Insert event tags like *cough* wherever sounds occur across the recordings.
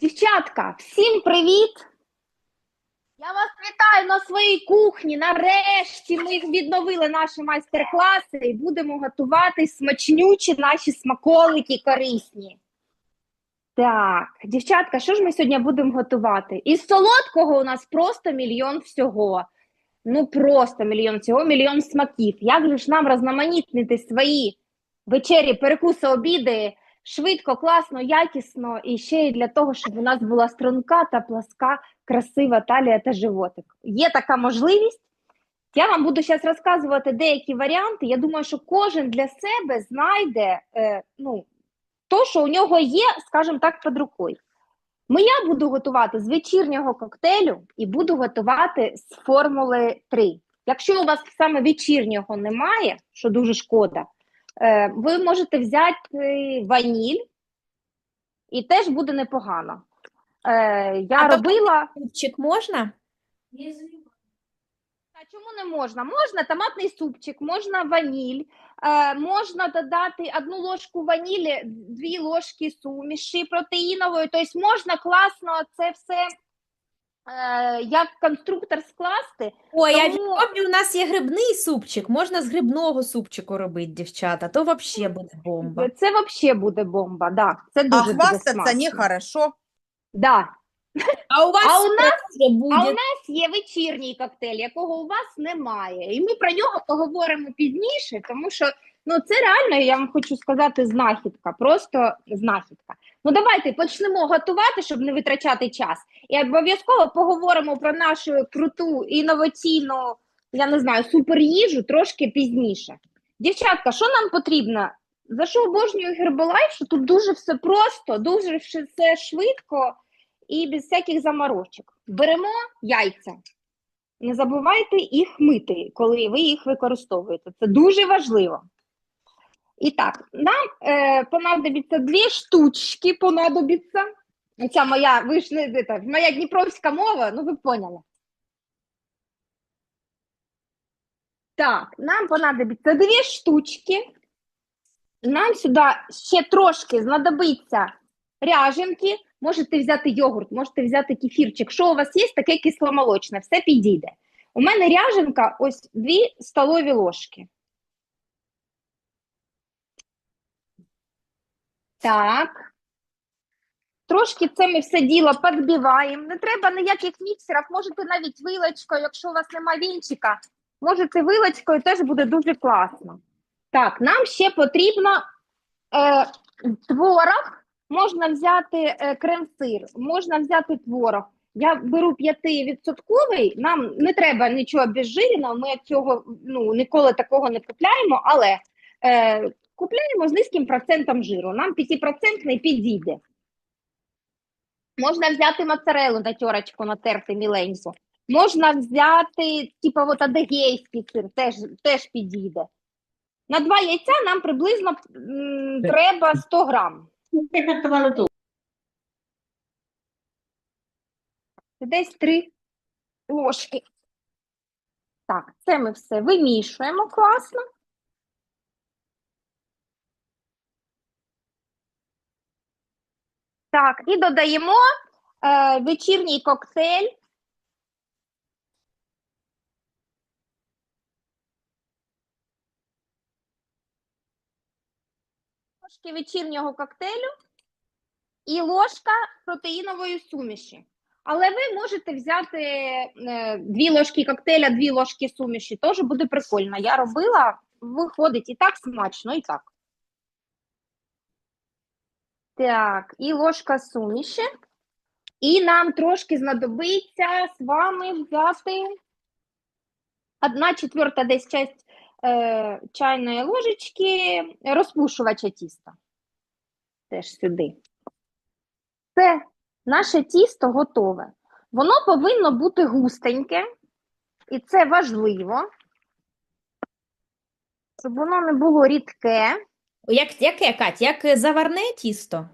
Дівчатка, всім привіт! Я вас вітаю на своїй кухні. Нарешті ми відновили наші майстер-класи і будемо готувати смачнючі наші смаколики корисні. Так, дівчатка, що ж ми сьогодні будемо готувати? Із солодкого у нас просто мільйон всього. Ну, просто мільйон всього, мільйон смаків. Як же ж нам розноманітнити свої вечері, перекуси, обіди швидко, класно, якісно і ще й для того, щоб у нас була струнка та пласка, красива талія та животик. Є така можливість. Я вам буду зараз розказувати деякі варіанти. Я думаю, що кожен для себе знайде е, ну, то, що у нього є, скажімо так, під рукою. Ми я буду готувати з вечірнього коктейлю і буду готувати з формули 3. Якщо у вас саме вечірнього немає, що дуже шкода, ви можете взяти ваніль, і теж буде непогано. Е, я А робила. Супчик можна? А чому не можна? Можна томатний супчик, можна ваніль, е, можна додати одну ложку ванілі, дві ложки суміші протеїнової. Тобто можна класно це все е, як конструктор скласти. Ой, я Тому- пам'ятаю, у нас є грибний супчик, можна з грибного супчику робити, дівчата, то взагалі буде бомба. Це взагалі буде бомба. Да. Це А дуже хвастаться смачно. нехорошо. Да. А у вас А у нас- буде. А у нас є вечірній коктейль, якого у вас немає. І ми про нього поговоримо пізніше, тому що ну це реально, я вам хочу сказати, знахідка, просто знахідка. Ну давайте почнемо готувати, щоб не витрачати час. І обов'язково поговоримо про нашу круту інноваційну, я не знаю, суперїжу трошки пізніше. Дівчатка, що нам потрібно? За що обожнюю Herbalife, що тут дуже все просто, дуже все швидко і без всяких заморочок. Беремо яйця. Не забувайте їх мити, коли ви їх використовуєте. Це дуже важливо. І так, нам е, понадобиться дві штучки, понадобиться. Ця моя, ви це, моя дніпровська мова, ну ви поняли. Так, нам понадобиться дві штучки. Нам сюди ще трошки знадобиться ряженки. Можете взяти йогурт, можете взяти кефірчик. Що у вас є, таке кисломолочне, все підійде. У мене ряженка ось 2 столові ложки. Так. Трошки це ми все діло підбиваємо. Не треба ніяких міксерів, можете навіть вилочкою, якщо у вас немає вінчика, можете вилочкою, теж буде дуже класно. Так, нам ще потрібно е, творог. Можна взяти е, крем-сир, можна взяти творог. Я беру 5%, нам не треба нічого безжиреного, ми цього ну, ніколи такого не купляємо, але е, купляємо з низьким процентом жиру. Нам 5% не підійде. Можна взяти моцарелу на терочку, натерти міленьку. Можна взяти, типу, от адегейський сир, теж, теж підійде. На два яйця нам приблизно м, треба 100 грам. Десь три ложки. Так, це ми все вимішуємо класно. Так, і додаємо е, вечірній коктейль. Ложки вечірнього коктейлю і ложка протеїнової суміші. Але ви можете взяти е, дві ложки коктейля, дві ложки суміші. Теж буде прикольно. Я робила, виходить і так смачно, і так. Так, і ложка суміші. І нам трошки знадобиться з вами взяти одна четверта десь часть е, чайної ложечки розпушувача тіста. Теж сюди. Це наше тісто готове. Воно повинно бути густеньке, і це важливо, щоб воно не було рідке, Як, яке, Кать, як е, заварне тісто?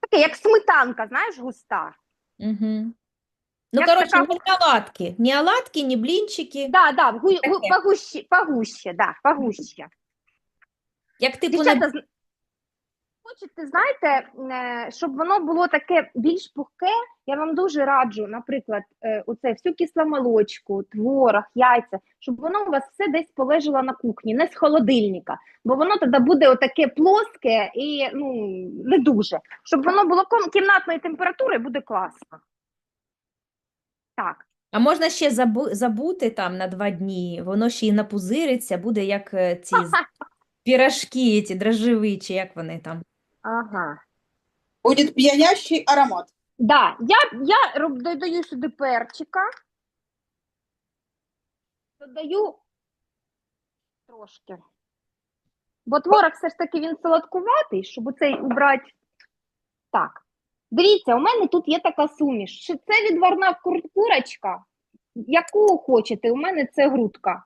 таке, як сметанка, знаєш, густа. Угу. Ну, Як коротше, така- ні оладки, ні оладки, ні блінчики. Да, да, гу, гу, Таке. погуще, погуще, да, погуще. Як типу на Дівчата, зн- хочете, знаєте, е, щоб воно було таке більш пухке, я вам дуже раджу, наприклад, е, оце всю кисломолочку, творог, яйця, щоб воно у вас все десь полежало на кухні, не з холодильника, бо воно тоді буде отаке плоске і ну, не дуже. Щоб воно було кімнатної температури, буде класно. Так. А можна ще забу- забути там на два дні, воно ще й напузириться, буде як е, ці *laughs* пірашки, ці дрожжеві, чи як вони там. Ага. Будет пьянящий аромат. Да, я, я роб- додаю сюди перчика. Додаю трошки. Бо творог все ж таки він солодкуватий, щоб оцей убрати. Так. Дивіться, у мене тут є така суміш. Що це відварна кур- курочка, яку хочете, у мене це грудка.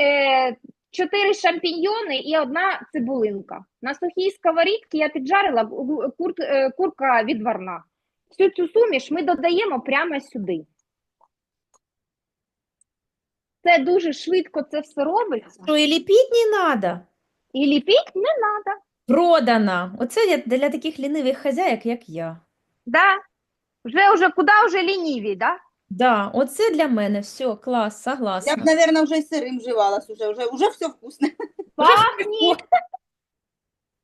Е, чотири шампіньйони і одна цибулинка. На сухій сковорідці я піджарила кур, е, курка відварна. Всю цю суміш ми додаємо прямо сюди. Це дуже швидко це все робиться. Що і ліпіть не треба. І ліпіть не треба. Продана. Оце для таких лінивих хазяїк, як я. Да? Вже, вже куди вже лініві, да? Да, оце для мене все, клас, Я согласна. бы, наверное, уже и сырым жевалась уже, уже, уже все вкусно. Пахне.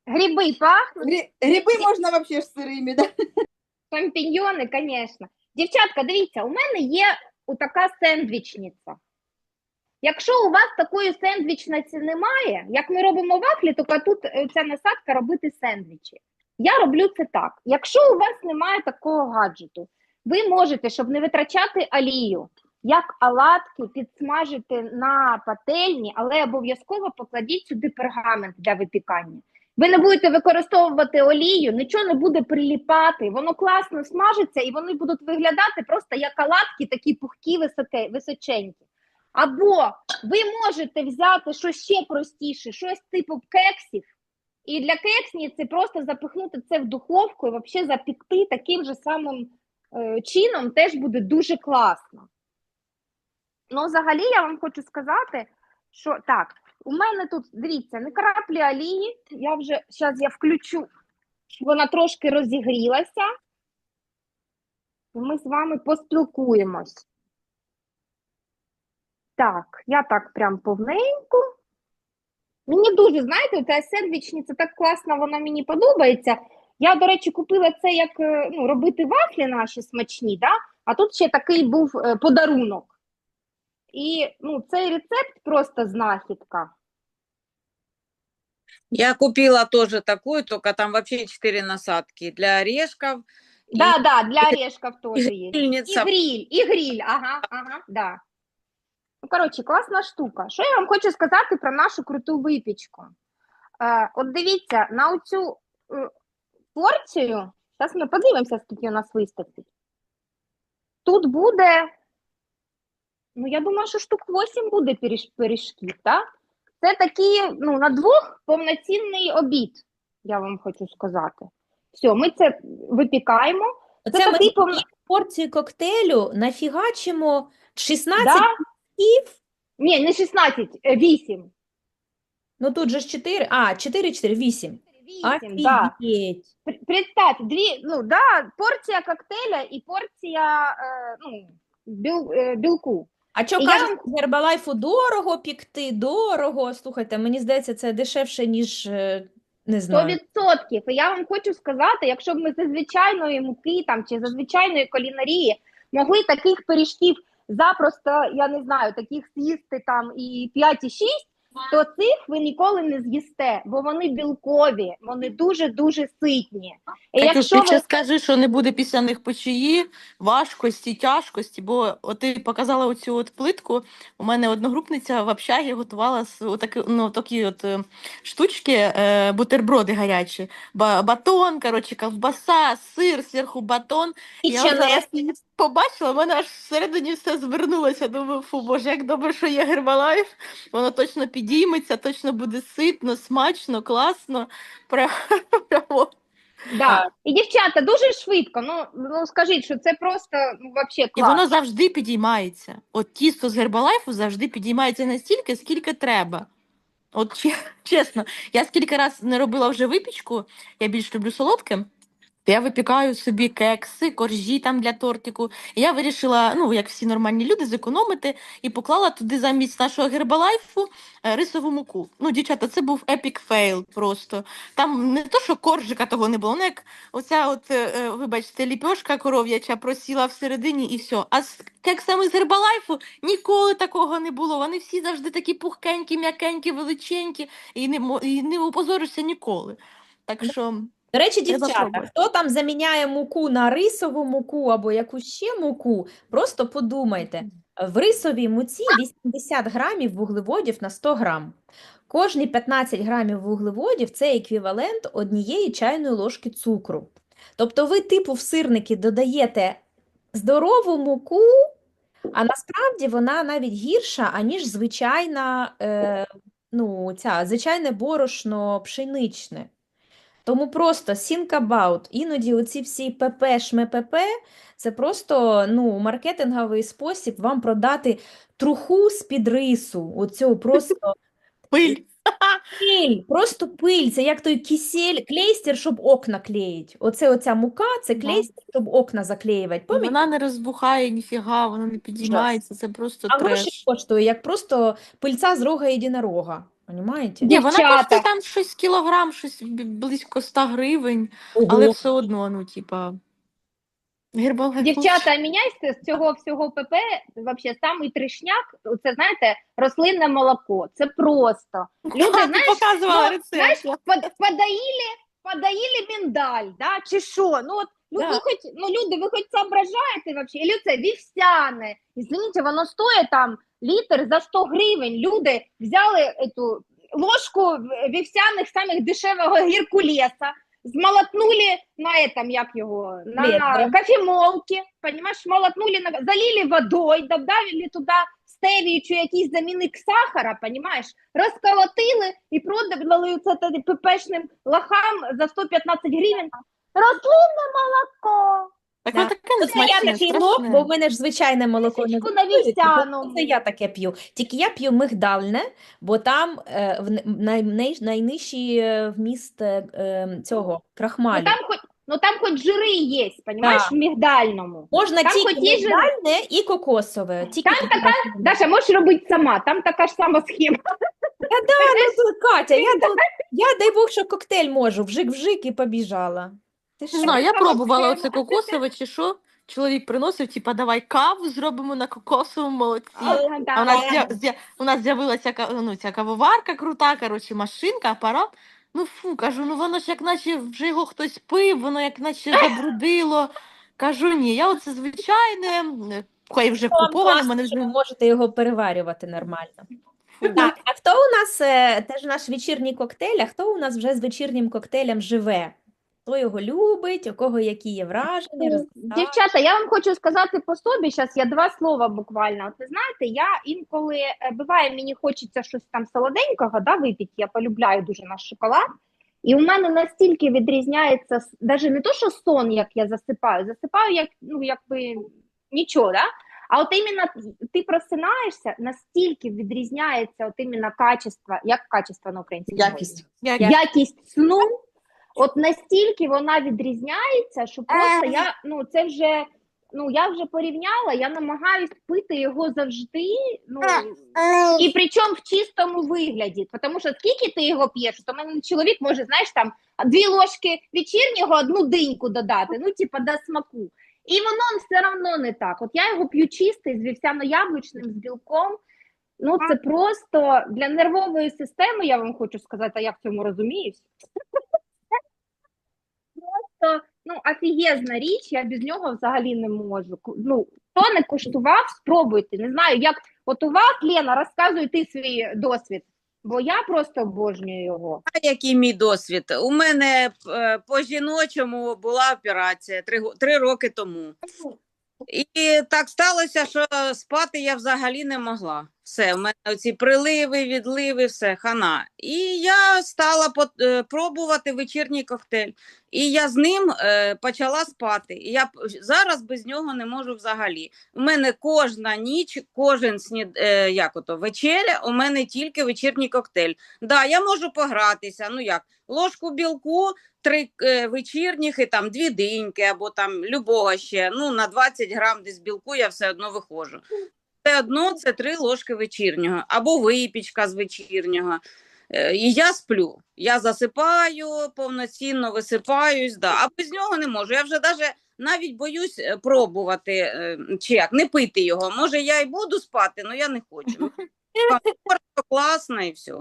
Гриби пахнуть, Гри- Грибы можно вообще ж сырыми, да? шампіньйони, звісно. Дівчатка, дивіться, у мене є така сендвічниця. Якщо у вас такої сендвічниці немає, як ми робимо вафлі, то тут е, ця насадка робити сендвічі. Я роблю це так. Якщо у вас немає такого гаджету, ви можете, щоб не витрачати олію, як оладки підсмажити на пательні, але обов'язково покладіть сюди пергамент для випікання. Ви не будете використовувати олію, нічого не буде приліпати, воно класно смажиться і вони будуть виглядати просто як оладки, такі пухкі, високе, височенькі. Або ви можете взяти щось ще простіше, щось типу кексів, і для кексниці просто запихнути це в духовку і взагалі запікти таким же самим чином теж буде дуже класно. Ну, взагалі, я вам хочу сказати, що так, у мене тут, дивіться, не краплі олії. Я вже зараз я включу, вона трошки розігрілася. Ми з вами поспілкуємось. Так, я так прям повненько. Мені дуже, знаєте, ця сендвічниця так класно, вона мені подобається. Я, до речі, купила це як е, ну, робити вафлі наші смачні, да? а тут ще такий був е, подарунок. І ну, цей рецепт просто знахідка. Я купила тоже такую, только там вообще четыре насадки для орешков. и Да, да, для орешков теж є. І грильница. гриль, і гриль, ага, ага, да. Ну, коротше, класна штука. Що я вам хочу сказати про нашу круту випічку? Е, от дивіться, на оцю порцію, зараз ми подивимося, скільки у нас вистачить. Тут буде, ну, я думаю, що штук 8 буде пиріж, пиріжків, так? Це такий, ну, на двох повноцінний обід, я вам хочу сказати. Все, ми це випікаємо. Оце Це такий повно- порцію коктейлю нафігачимо 16 Да? Ні, не 16, е, 8. Ну тут же ж 4, а, 4, 4, 8. 8, да. Офігеть. Пр- Представьте, дві, ну, да, порція коктейля і порція е, ну, біл, е, білку. А що я кажуть, Гербалайфу дорого пікти, дорого. Слухайте, мені здається, це дешевше, ніж, е, не 100%. знаю. І я вам хочу сказати, якщо б ми за звичайної муки там, чи за звичайної кулінарії могли таких пиріжків запросто, я не знаю, таких з'їсти там і 5, і 6, то цих ви ніколи не з'їсте, бо вони білкові, вони дуже-дуже ситні. І Катюш, якщо ти ви ще скажи, що не буде після них печії, важкості, тяжкості, бо от ти показала оцю от плитку. У мене одногрупниця в общагі готувала з отакі, ну, такі от е, штучки, е, бутерброди гарячі. Батон, коротше, ковбаса, сир, зверху батон. Зараз її побачила, в мене аж всередині все звернулося. Думаю, фу, боже, як добре, що є Гербалайф. Воно точно підійметься, точно буде ситно, смачно, класно. *laughs* Прямо. Да. І дівчата дуже швидко. Ну, ну скажіть, що це просто ну, вообще І воно завжди підіймається. От тісто з Гербалайфу завжди підіймається настільки, скільки треба. От *laughs* чесно, я скільки раз не робила вже випічку, я більш люблю солодке. То Я випікаю собі кекси, коржі там для тортику. І я вирішила, ну як всі нормальні люди, зекономити і поклала туди замість нашого гербалайфу е, рисову муку. Ну, дівчата, це був епік фейл просто. Там не то, що коржика того не було, ну як оця, от, е, е, вибачте, ліпьошка коров'яча просіла всередині і все. А з кексами з гербалайфу ніколи такого не було. Вони всі завжди такі пухкенькі, м'якенькі, величенькі, і не, і не опозоришся ніколи. Так що До речі, дівчата, хто там заміняє муку на рисову муку або якусь ще муку, просто подумайте. В рисовій муці 80 грамів вуглеводів на 100 грам. Кожні 15 грамів вуглеводів це еквівалент однієї чайної ложки цукру. Тобто ви, типу, в сирники додаєте здорову муку, а насправді вона навіть гірша, аніж звичайна, е, ну, ця, звичайне борошно пшеничне. Тому просто think about. Іноді оці всі ПП, шме-ПП – це просто ну, маркетинговий спосіб вам продати труху з-під рису. Оцю просто *laughs* пиль. пиль, просто пиль. Це як той кисель, клейстер, щоб окна клеїть. Оце оця мука, це клейстер, щоб окна заклеювати. Пам'ятаєте? Вона не розбухає ніфіга, вона не підіймається, це просто А гроші коштує, як просто пильця з рога єдинорога. Понімаєте? Ні, вона Дівчата. коштує там щось кілограм, щось близько 100 гривень, але все одно, ну, типа. Гербалайф Дівчата, міняйте з цього всього ПП, вообще самий тришняк, це знаєте, рослинне молоко. Це просто. Люди, Люди, знаєш, показувала ну, рецепт. знаєш, под, подоїли, подоїли миндаль, да, чи що? Ну, от, ну, Да. ви хоч, ну, люди, ви хоч соображаєте вообще? Или це вівсяне. Извините, воно стоїть там літр за 100 гривень. Люди взяли эту ложку вівсяних самих дешевого геркулеса, змолотнули на этом, як його, на, на кофемолке, понимаешь, молотнули, на, залили водой, добавили туди стевію чи якийсь замінник сахара, понимаешь, розколотили і продали це тоді ППшним лохам за 115 гривень. Рослинне молоко. Так Да. таке Це я такий лох, бо в мене ж звичайне молоко не Тисячку на готують, тому. Це я таке п'ю. Тільки я п'ю мигдальне, бо там е, в, най, най, найнижчий е, вміст е, е, цього Ну там хоч, ну там хоч жири є, понимаешь, в мігдальному. Можна там тільки хоч є ж- мигдальне і кокосове. Тільки Там така-. Даша, можеш робити сама, там така ж сама схема. Та да, ну, Катя, я, тут, я дай Бог, що коктейль можу, вжик-вжик і побіжала. Ти Не що? знаю, я пробувала оце кокосове чи що. Чоловік приносив, типа, давай каву зробимо на кокосовому молоці. Да. А у нас, з'я- з'я- у нас з'явилася ка- ну, ця кавоварка крута, коротше, машинка, апарат. Ну фу, кажу, ну воно ж як наче вже його хтось пив, воно як наче забрудило. Кажу, ні, я оце звичайне, м, хай вже куповане, мене вже ви можете його переварювати нормально. фу. Так, а хто у нас, е, теж наш вечірній коктейль, а хто у нас вже з вечірнім коктейлем живе? Хто його любить, у кого які є враження, розказати? Дівчата, я вам хочу сказати по собі, зараз я два слова буквально. От ви знаєте, я інколи е, буває, мені хочеться щось там солоденького, да, випити, я полюбляю дуже наш шоколад. І у мене настільки відрізняється навіть не то, що сон, як я засипаю, засипаю як ну якби нічого, да? А от іменно ти просинаєшся, настільки відрізняється от іменно качество, як качество на українській мові? Якість. Як якість сну, от настільки вона відрізняється, що просто я ну це вже ну я вже порівняла, я намагаюсь пити його завжди. Ну і причому в чистому вигляді. Тому що скільки ти його п'єш, то мене чоловік може, знаєш, там дві ложки вечірнього, одну диньку додати, ну типа до смаку. І воно все одно не так. От я його п'ю чистий з вівсяно-яблучним, з білком. Ну, це просто для нервової системи, я вам хочу сказати, а я в цьому розуміюсь. Просто ну, офігезна річ, я без нього взагалі не можу. Ну, хто не куштував, спробуйте. Не знаю, як от у вас, Лена, розказуй ти свій досвід, бо я просто обожнюю його. А який мій досвід? У мене е, по жіночому була операція три, три роки тому. І так сталося, що спати я взагалі не могла. Все, у мене оці приливи, відливи, все, хана. І я стала е, пробувати вечірній коктейль. І я з ним е, почала спати. І я зараз без нього не можу взагалі. У мене кожна ніч, кожен снід, е, як ото, вечеря, у мене тільки вечірній коктейль. Да, я можу погратися. Ну як, ложку білку, три е, вечірніх і там дві диньки, або там любого ще. Ну, на 20 грам десь білку я все одно виходжу. Все одно це три ложки вечірнього, або випічка з вечірнього. Е, І я сплю. Я засипаю повноцінно, висипаюсь, да. а без нього не можу. Я вже даже навіть боюсь е, пробувати, чек, не пити його. Може, я і буду спати, але я не хочу. *laughs* Класно і все.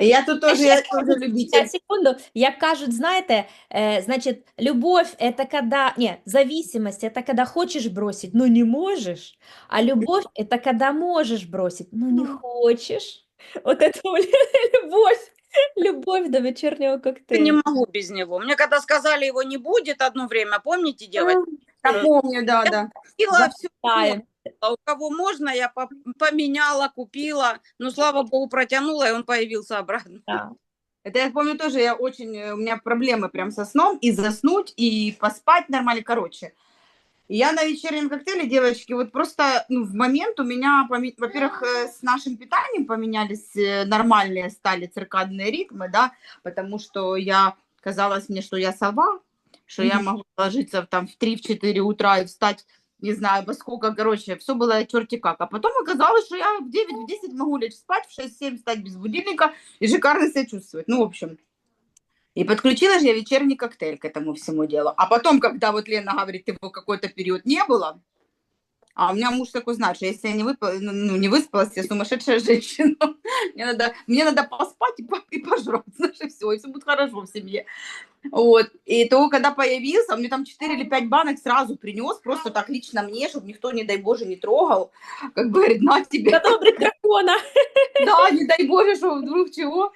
Я тут тоже, я тоже любитель. Секунду. Як кажуть, знаєте, е, значить, любовь – это когда, не, зависимость – это когда хочешь бросить, но не можешь, а любовь – это когда можешь бросить, но не хочешь. Вот это вот *laughs* любовь, любовь до вечернего Я не коктейля. могу без него. Мне когда сказали, его не будет одно время, помните, девочки? Я помню, да, да. Купила все, Знаю. у кого можно, я по- поменяла, купила. Ну, слава богу, протянула, и он появился обратно. Да. Это я помню тоже, я очень, э, у меня проблемы прям со сном, и заснуть, и поспать нормально, короче. Я на вечернем коктейле, девочки, вот просто ну, в момент у меня, во-первых, э, с нашим питанием поменялись э, нормальные стали циркадные ритмы, да, потому что я, казалось мне, что я сова, что я могу ложиться в, там в 3-4 утра и встать, не знаю, во сколько, короче, все было черти как. А потом оказалось, что я в 9-10 могу лечь спать, в 6-7 встать без будильника, и шикарно себя чувствовать. Ну, в общем. И подключила же я вечерний коктейль к этому всему делу. А потом, когда вот Лена говорит, его какой-то период не было, а у меня муж такой знает, что если я не, выпа- ну, ну, не выспалась, я сумасшедшая женщина. *laughs* Мне надо, мне надо поспать и, по- и пожрать, *laughs* знаешь, и все, и все будет хорошо в семье. Вот. И то, когда появился, он мне там 4 или 5 банок сразу принес, просто так лично мне, чтобы никто, не дай боже, не трогал. Как говорит, на тебе. Задобрить дракона. *laughs* Да, не дай боже, что вдруг чего.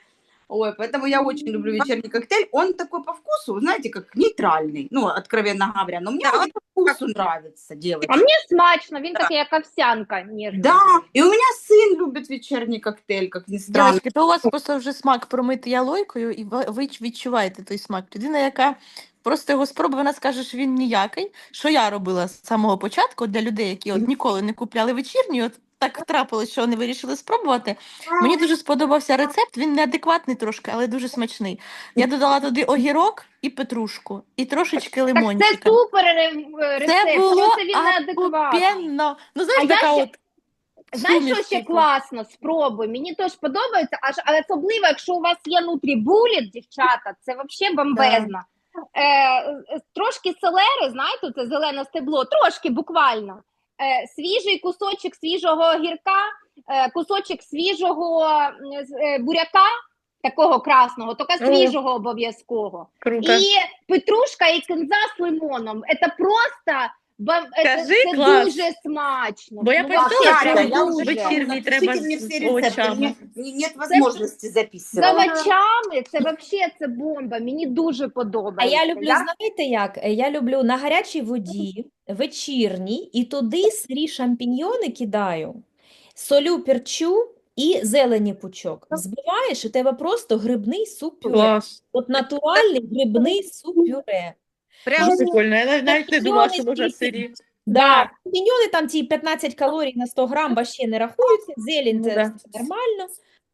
Ой, поэтому я очень люблю вечерний коктейль. Он такой по вкусу, знаете, как нейтральный, ну, откровенно говоря. Но мне Да, он по вкусу нравится, девочки. А мені смачно, він Да. такий, як овсянка, ніжний. Да, и у меня сын любит вечерний коктейль, как ни странно. Дівчатки, то у вас просто вже смак промитий ялойкою, і ви ви відчуваєте той смак. Людина, яка просто його спробує, вона скаже, що він ніякий. Що я робила з самого початку для людей, які от ніколи не купляли вечірній, от так трапилось, що вони вирішили спробувати. Мені дуже сподобався рецепт. Він неадекватний трошки, але дуже смачний. Я додала туди огірок і петрушку, і трошечки Так це супер рецепт, Це було це він? Ну, знаєш, А така ще- от Знаєш, що ще класно? Спробуй. Мені теж подобається, аж але особливо, якщо у вас є нутрібуліт, дівчата, це взагалі бомбезно. Е, е, трошки селери, знаєте, це зелене стебло, трошки буквально. Е, свіжий кусочок свіжого огірка, е, кусочок свіжого з- е, буряка, такого красного, тільки свіжого обов'язково. круто. І петрушка і кінза з лимоном. Це просто бам- це, це клас. дуже смачно. Бо я Ну, вообще, що я дуже. Напишите треба з овочами. нет, нет возможности За овочами це взагалі це бомба. Мені дуже подобається. А я люблю, знаєте як? Я люблю на гарячій воді, вечірній, і туди сирі шампіньйони кидаю, солю, перчу і зелені пучок. Взбиваєш, і у тебе просто грибний суп-пюре. Клас. От натуральний грибний суп-пюре. Прям Дуже прикольно. Я навіть- навіть не думала, що можна сирі. Да. Шампіньйони там ті 15 калорій на 100 грам вообще не рахуються, зелень Ну це да. нормально.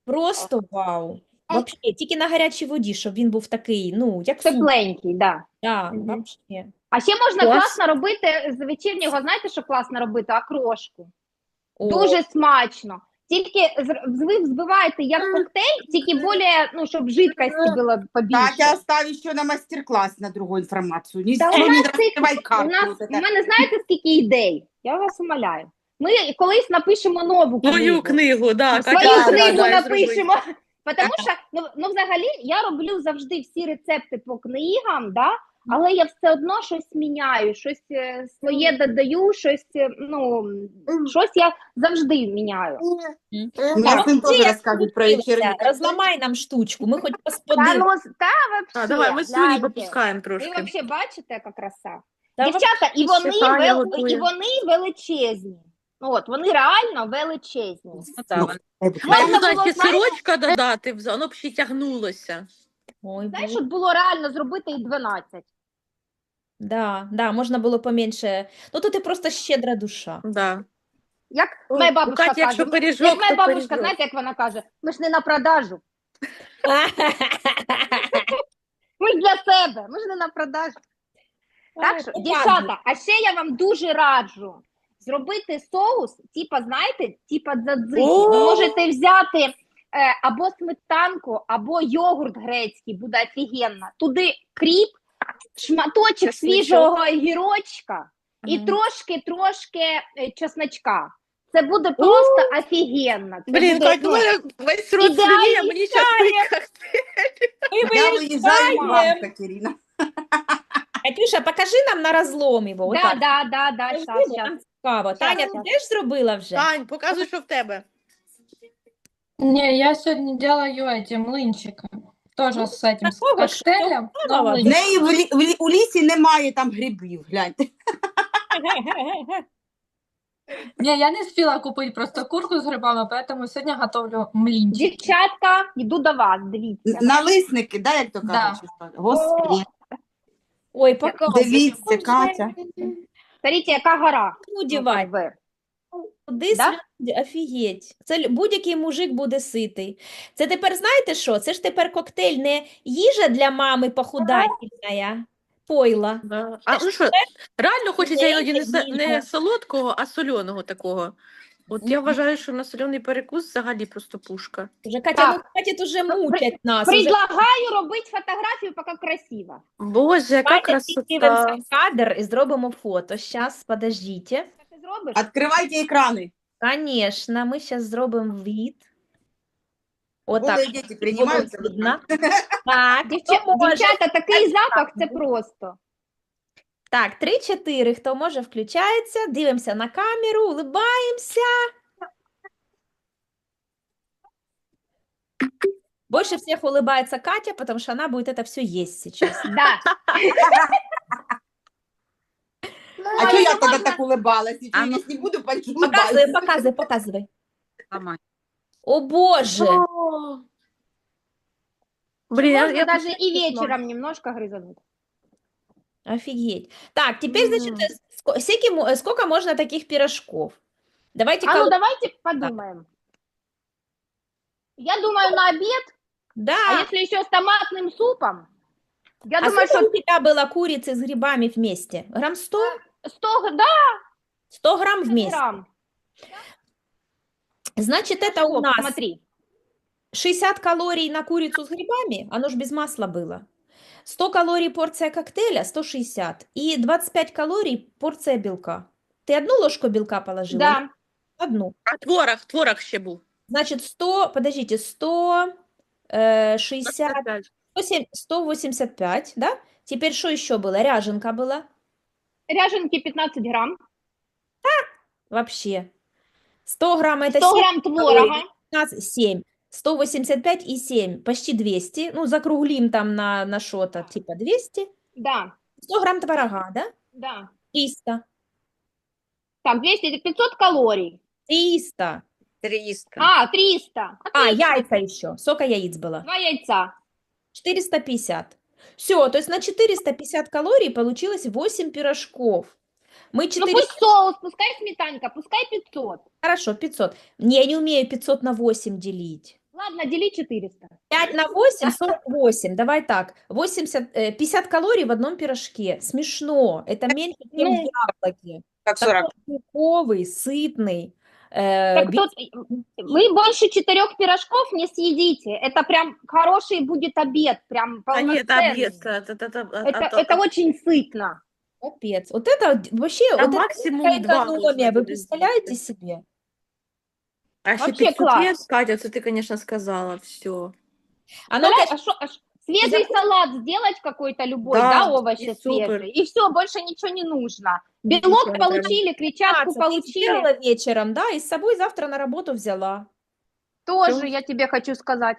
Просто вау. Вообще, тільки на гарячій воді, щоб він був такий, ну, як суп. Тепленький, да. Да, Мгм. вообще. А ще можна Клас. класно робити з вечірнього. Знаєте, що класно робити? Окрошку. О, Дуже смачно. Тільки з- ви взбиваєте як коктейль, тільки більше, ну, щоб жидкості було побільше. Катя, оставь еще на мастер-класс на другую информацию. Не, Да у не нас цих- раскрывай У карту. нас вот у это. мене знаєте скільки ідей? Я вас умоляю. Ми колись напишемо нову книгу. книгу, да. Свою да, книгу да, напишемо. Тому що ну, ну, взагалі я роблю завжди всі рецепти по книгам, да? Але я все одно щось міняю, щось е, своє додаю, щось, е, ну, щось я завжди міняю. Тоже привет, рассказывает про Включився. Розламай нам штучку, ми хоч Та, господи. ну, та давай, ми гляньте. попускаємо Ви взагалі бачите, яка краса? Дівчата, і вони, вел... і вони величезні. От, вони реально величезні. Ну, вон- Можна було, ще знаєш- додати, воно б ще тягнулося. Ой, Знаєш, от було реально зробити і 12. Да, да, можна було поменше. Ну, то ти просто щедра душа. Да. Як Ой, моя бабушка Каті, якщо каже, пиріжок, як моя то бабушка, пиріжок. знаєте, як вона каже, ми ж не на продажу, *laughs* ми ж для себе, ми ж не на продажу. Так що, дівчата, а ще я вам дуже раджу зробити соус, типа, знаєте, типа дзадзики. Ви можете взяти е, або сметанку, або йогурт грецький, буде офігенно. Туди кріп, шматочок Чесничок. свіжого гірочка і Мгм. трошки-трошки е, чесночка. Це буде просто офігенно. Це Блін, буде, Кать, ну, у мене весь рот ідеальний слюні, а мені зараз Ми Я выезжаю к вам, виїжджаємо. Катерина. Катюша, покажи нам на розлом його. да, Отак. да, да, да, Покажи, щас, бо щас. нам цікаво. Таня, ти щас. теж зробила вже? Тань, показуй, що в тебе. Не, я сегодня делаю эти млынчики. Тоже с этим, с такого ж, коктейлем, но такого. В млынчики. неї в, лі, в, лі, у лісі немає там грибів, гляньте. *laughs* Не, я не успела купить просто курку с грибами, поэтому сегодня готовлю млинчики. Дівчатка, йду до вас, дивіться. Налисники, да, як то Да. кажуть? що? Господи, Ой, показуй. дивіться, Катя. Смотрите, яка гора. Ну, Ну, дівай. как би. Куди Да? сюди? Офігеть. Це будь-який мужик буде ситий. Це тепер знаєте що? Це ж тепер коктейль не їжа для мами похудательна, пойла. Да. А ну що, реально хочеться іноді не, са- не солодкого, а соленого такого. От я вважаю, що на соляний перекус взагалі просто пушка. Вже Катя, ну Так. Ну, при- мучать нас. Уже Предлагаю робити фотографію, поки красиво. Боже, яка Катя, піддивимося красота. в кадр і зробимо фото. Щас, подождите. Так ти зробиш? Відкривайте екрани. Конечно, ми зараз зробимо від. Отак. Голые діти щоб приймаються. було видно. *laughs* Так, Дівча- хто може? Дівчата, такий запах, це просто. Так, 3-4. Хто може, включається. Дивимося на камеру, улыбаємося. Больше всех улыбается Катя, потому что она будет это все есть сейчас. Да. *laughs* А чого я тоді так улыбалась? А Я ну- не буду, пальчу Показывай, улыбаюсь. показывай, показывай. Ламай. О боже! Блін, я, Можно я даже и вечером немножко грызануть. Офигеть. Так, теперь, значит, э, ско- всеки мо- э, сколько можно таких пирожков? Давайте А ну кол- давайте подумаем. Я думаю, на обед, Да. а если еще с томатным супом, я А думаю, сколько что у тебя было курицы с грибами вместе? Грамм 100? 100, г- да, 100 грамм вместе. грамм. Значит, это у нас Смотри. 60 калорий на курицу с грибами, оно ж без масла было. 100 калорий порция коктейля, 160. И 25 калорий порция белка. Ты одну ложку белка положила? Да. Одну. а творог, творог ще був. Значит, 100, подождите, 100, э, 60, 25. 107 185, да? Теперь что еще было? Ряженка была Ряженки 15 грамм. вообще. 100 грамм это 100 7, грамм творога. 15, 7. 185 и 7, почти 200. Ну, закруглим там на, на что-то, типа 200. Да, 100 грамм творога, да? да. 300. Так, 200, это 500 калорий. 300. 300. А, 300. А, яйца еще. Сколько яиц было? Два яйца. 450. Все, то есть на 450 калорий получилось 8 пирожков. Мы Ну 4... пусть соус, пускай сметанка, пускай 500. Хорошо, 500. Не, Я не умею 500 на 8 делить. Ладно, дели 400. 5 на 8 – 48. Давай так. 80, э, 50 калорий в одном пирожке. Смешно. Это меньше, чем Ну, яблоки. Как 40. Такой сытный. э, Так без- тут вы больше четырех пирожков не съедите. Это прям хороший будет обед, прям А ні, та полноценный. обід, та- та- та- та- а- Это, а- это очень сытно. Капец. Вот это вот вообще, Та вот это максимум такая два экономия, можна вы буде представляете з'їсти. себе? А ще Вообще 500 клас. є, Катя, це ти, звісно, сказала, все. А ну Представляешь, а шо- а ш- свежий Запу- салат сделать какой-то любой, Да, да, овощи и супер. свежие, и все, больше ничего не нужно. Ничего Белок не прям. получили, клетчатку ты получили. сделала вечером, да, и с собой завтра на работу взяла. Тоже я тебе хочу сказать.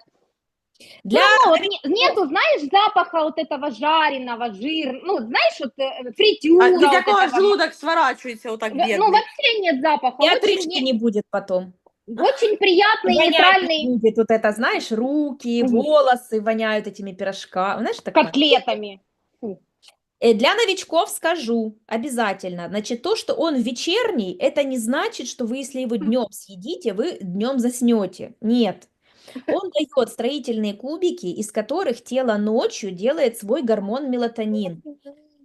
Для Ну, вот не- нету, знаешь, запаха вот этого жареного, жир, ну, знаешь, вот э, фритюра. А вот від якого этого. желудок сворачується отак В- Ну, бідний. вообще нет запаха. и Очень, отрыжки не- не будет потом. очень приятный, Вонять нейтральный будет вот это, знаешь, руки, волосы воняют этими пирожками. Знаешь, такое? котлетами. Э, Для новичков скажу обязательно. Значит, то, что он вечерний, это не значит, что вы, если его днем съедите, вы днем заснете. Нет. Он дает строительные кубики, из которых тело ночью делает свой гормон мелатонин.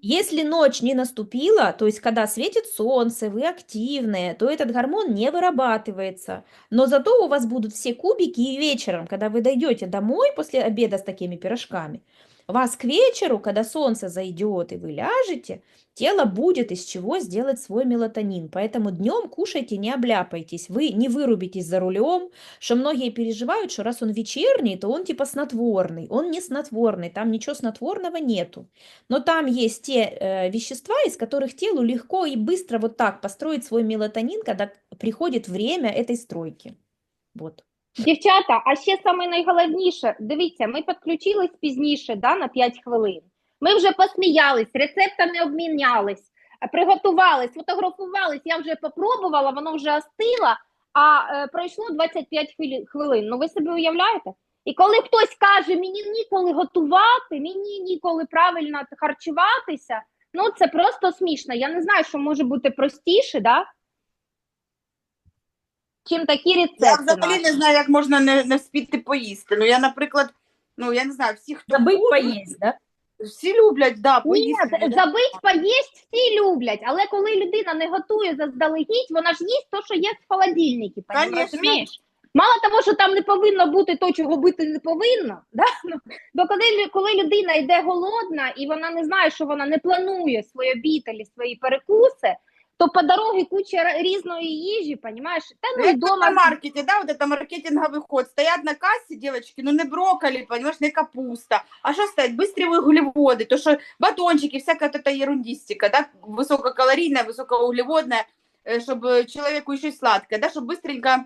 Если ночь не наступила, то есть когда светит солнце, вы активные, то этот гормон не вырабатывается. Но зато у вас будут все кубики, и вечером, когда вы дойдете домой после обеда с такими пирожками, вас к вечеру, когда солнце зайдет и вы ляжете, тело будет из чего сделать свой мелатонин. Поэтому днем кушайте, не обляпайтесь. Вы не вырубитесь за рулем, что многие переживают, что раз он вечерний, то он типа снотворный. Он не снотворный, там ничего снотворного нету. Но там есть те э, вещества, из которых телу легко и быстро вот так построить свой мелатонин, когда приходит время этой стройки. Вот. Дівчата, а ще саме найголовніше, дивіться, ми підключились пізніше, да, на 5 хвилин. Ми вже посміялись, рецептами обмінялись, приготувались, фотографувались. Я вже попробувала, воно вже остило, а е, пройшло 25 хвилин. Ну ви собі уявляєте? І коли хтось каже, мені ніколи готувати, мені ніколи правильно харчуватися, ну це просто смішно. Я не знаю, що може бути простіше, да? чим такі рецепти. Я взагалі наші. не знаю, як можна не, не вспіти поїсти. Ну я, наприклад, ну я не знаю, всі, хто Забыть курить, поесть, да? Всі люблять, да, поїсти. Ні, забить поїсть всі люблять, але коли людина не готує заздалегідь, вона ж їсть то, що є в холодильнику, розумієш? Мало того, що там не повинно бути то, чого бути не повинно, да? ну, бо коли, коли людина йде голодна і вона не знає, що вона не планує свої обід або свої перекуси, то по дорозі куча р- різної їжі, понімаєш? Та ну Ну, і як дома на маркеті, да, вот это маркетинговий ход. Стоять на касі, девочки, ну не брокколі, понимаешь, не капуста. А що стоять? Быстрі углеводи, то що батончики, всяка вот эта ерундистика, да, висококалорійна, високоуглеводна, э, щоб чоловіку ще й сладке, да, щоб быстренько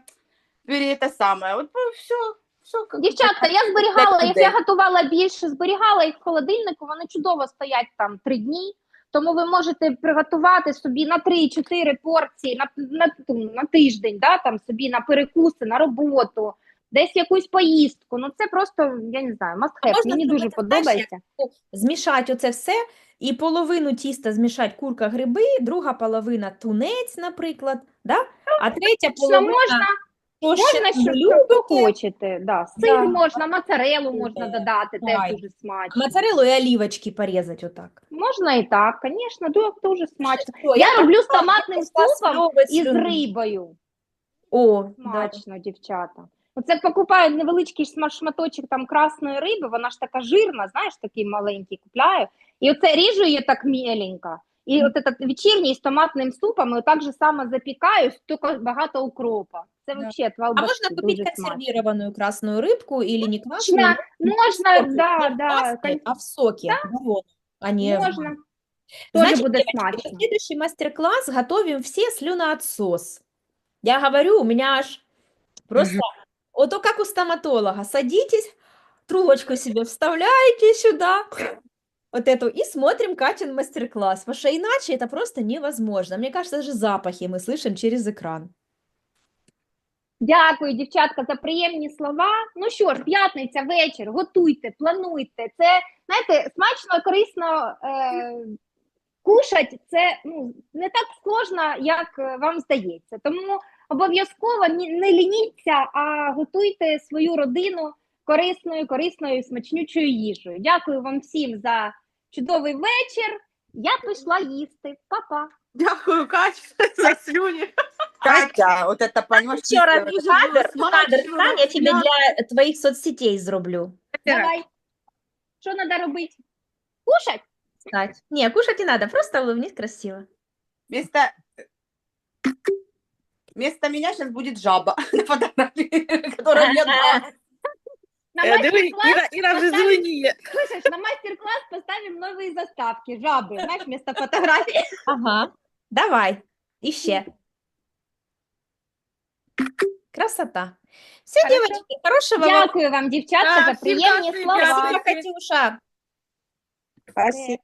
пере это самое. Вот ну, все, все. Как Дівчатка, я зберігала Так, їх, де? я готувала більше, зберігала їх в холодильнику, вони чудово стоять там три дні. Тому ви можете приготувати собі на 3-4 порції на, на, на тиждень, да, там собі на перекуси, на роботу, десь якусь поїздку. Ну це просто, я не знаю, можна Мені дуже подобається. Змішати оце все і половину тіста змішати курка гриби, друга половина тунець, наприклад, да? а третя Що половина можна, можна, що, любите. хочете. Да. Сир Да. можна, моцарелу можна Е, додати, теж дуже смачно. Моцарелу і олівочки порізати отак. Можна і так, звісно, дуже, дуже смачно. Всё, Я роблю з просто томатним пішла супом і з слюну. рибою. О, да. Смачно, дівчата. Оце покупаю невеличкий шма- шматочок там красної риби, вона ж така жирна, знаєш, такий маленький купляю. І оце ріжу її так меленько. І от этот вечірній з томатним супом, і так же само запікаю, тільки багато укропа. Це Да. взагалі А отвал можно купить дуже смачно. консервированную красную рыбку или не красную, Можна, но можна, в соке, да, не в да, пасте, а в соке, вареном, а не в можна. банке. Тоже Значит, буде девочки, смачно. на следующий мастер-класс готовим все слюноотсос. Я говорю, у меня аж просто, вот то как у стоматолога, садитесь, трубочку себе вставляете сюда, вот эту, и смотрим Катин мастер-класс, потому что иначе это просто невозможно. Мне кажется, даже запахи мы слышим через экран. Дякую, дівчатка, за приємні слова. Ну що ж, п'ятниця, вечір, готуйте, плануйте. Це, знаєте, смачно і корисно е, кушать. Це ну, не так сложно, як е, вам здається. Тому обов'язково ні- не лініться, а готуйте свою родину корисною, корисною, і смачнючою їжею. Дякую вам всім за чудовий вечір. Я пішла їсти. Па-па. Дякую, Катя, *laughs* за слюні. Катя, вот это, понимаешь, Еще раз, чистое. дуже було кадр, кадр смачно, стань, я тебе вкусно. для твоих соцсетей зроблю. Давай. Що треба робити? Кушать? Стать. Не, кушать не надо, просто улыбнись красиво. Вместо... Вместо меня сейчас будет жаба *laughs* на фотографии, которая мне нравится. *laughs* На Е, Диви, мастер-класс Іра, Іра вже поставим- зеленіє. Слышишь, на мастер-класс поставим новые заставки, жабы, знаешь, вместо фотографий. Ага. Давай. Іще. Красота. Все, Хорошо. девочки, хорошего вам Дякую вам, дівчатка, Так, за всім приємні дякую, слова. дякую. Спасибо, Катюша. Спасибо.